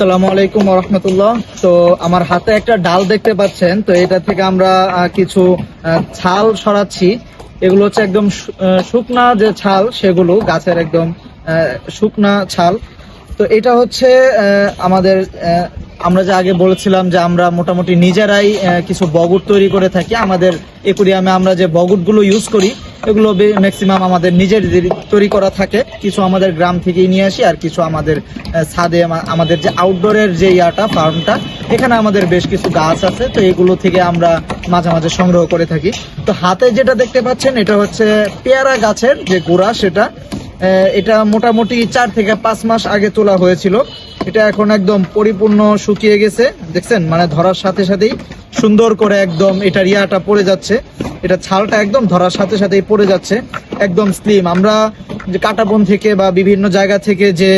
আসসালামু আলাইকুম রহমতুল্লাহ। তো আমার হাতে একটা ডাল দেখতে পাচ্ছেন, তো এটা থেকে আমরা কিছু ছাল সরাচ্ছি। এগুলো হচ্ছে একদম শুকনা যে ছাল, সেগুলো গাছের একদম শুকনা ছাল। তো এটা হচ্ছে আমাদের আমরা যে আগে বলেছিলাম যে আমরা মোটামুটি নিজেরাই কিছু বগুট তৈরি করে থাকি। আমাদের একুরিয়ামে আমরা যে বগুটগুলো ইউজ করি, এগুলো ম্যাক্সিমাম আমাদের নিজের তৈরি করা থাকে। কিছু আমাদের গ্রাম থেকেই নিয়ে আসি আর কিছু আমাদের ছাদে আমাদের যে আউটডোরের যে ইয়াটা ফার্মটা এখানে আমাদের বেশ কিছু গাছ আছে। তো এগুলো থেকে আমরা মাঝে মাঝে সংগ্রহ করে থাকি। তো হাতে যেটা দেখতে পাচ্ছেন, এটা হচ্ছে পেয়ারা গাছের যে গোড়া, সেটা এটা মোটামুটি চার থেকে পাঁচ মাস আগে তোলা হয়েছিল। এটা এখন একদম পরিপূর্ণ শুকিয়ে গেছে, দেখছেন? মানে ধরার সাথে সাথেই সুন্দর করে একদম এটার ইয়াটা পড়ে যাচ্ছে। এটা ছালটা একদম ধরার সাথে সাথেই পড়ে যাচ্ছে, একদম স্লিম আমরা যে কাটাবন থেকে বা বিভিন্ন জায়গা থেকে যে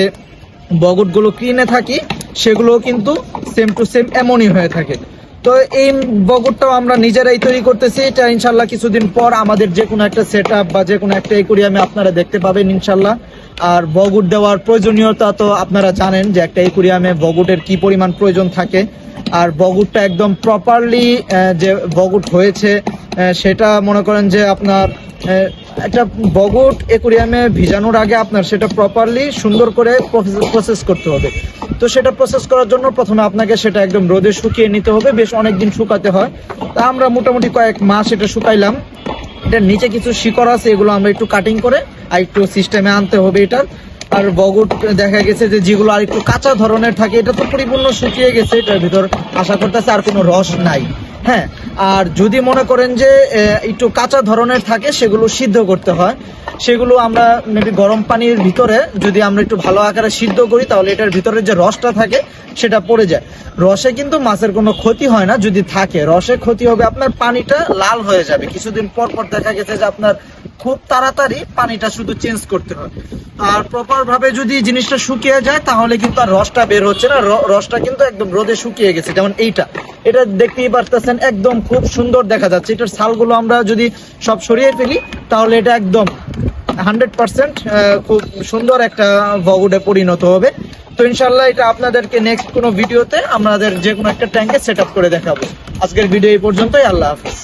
বগটগুলো কিনে থাকি সেগুলো কিন্তু সেম টু সেম এমনই হয়ে থাকে। তো এই বগটটাও আমরা নিজেরাই তৈরি করতেছি। এটা ইনশাল্লাহ কিছুদিন পর আমাদের যে কোনো একটা সেট বা যে কোনো একটা একুরিয়ামে আপনারা দেখতে পাবেন ইনশাল্লাহ। আর বগুট দেওয়ার প্রয়োজনীয়তা তো আপনারা জানেন যে একটা একুরিয়ামে বগুটের কি পরিমাণ প্রয়োজন থাকে। আর বগুটটা একদম প্রপারলি যে বগুট হয়েছে সেটা মনে করেন যে আপনার একটা বগুট একুরিয়ামে ভিজানোর আগে আপনার সেটা প্রপারলি সুন্দর করে প্রসেস করতে হবে। তো সেটা প্রসেস করার জন্য প্রথমে আপনাকে সেটা একদম রোদে শুকিয়ে নিতে হবে। বেশ অনেক দিন শুকাতে হয়। তা আমরা মোটামুটি কয়েক মাস এটা শুকাইলাম। এটার নিচে কিছু শিকড় আছে, এগুলো আমরা একটু কাটিং করে আর একটু সিস্টেমে আনতে হবে এটা। আর বগুট দেখা গেছে যে যেগুলো আর একটু কাঁচা ধরনের থাকে, এটা তো পরিপূর্ণ শুকিয়ে গেছে, এটার ভিতর আশা করতেছে আর কোনো রস নাই। হ্যাঁ আর যদি মনে করেন যে একটু কাঁচা ধরনের থাকে, সেগুলো সিদ্ধ করতে হয়। সেগুলো আমরা মেবি গরম পানির ভিতরে, যদি আমরা একটু ভালো আকারে সিদ্ধ করি, তাহলে এটার ভিতরে যে রসটা থাকে, সেটা পড়ে যায়। রসে কিন্তু মাছের কোনো ক্ষতি হয় না, যদি থাকে। রসে ক্ষতি হবে, আপনার পানিটা লাল হয়ে যাবে। কিছুদিন পর পর দেখা গেছে যে, আপনার খুব তাড়াতাড়ি পানিটা শুধু চেঞ্জ করতে হয়। আর প্রপার ভাবে যদি জিনিসটা শুকিয়ে যায়, তাহলে কিন্তু আর রসটা বের হচ্ছে না। রসটা কিন্তু একদম রোদে শুকিয়ে গেছে, যেমন এইটা। এটা দেখতেই পারতেছেন, একদম খুব সুন্দর দেখা যাচ্ছে। এটার ছালগুলো আমরা যদি সব সরিয়ে ফেলি, তাহলে এটা একদম হান্ড্রেড পার্সেন্ট খুব সুন্দর একটা ভগুডে পরিণত হবে। তো ইনশাল্লাহ এটা আপনাদেরকে নেক্সট কোনো ভিডিওতে আমাদের যে কোনো একটা ট্যাঙ্কে সেট করে দেখাবো। আজকের ভিডিও এই পর্যন্তই, আল্লাহ হাফিজ।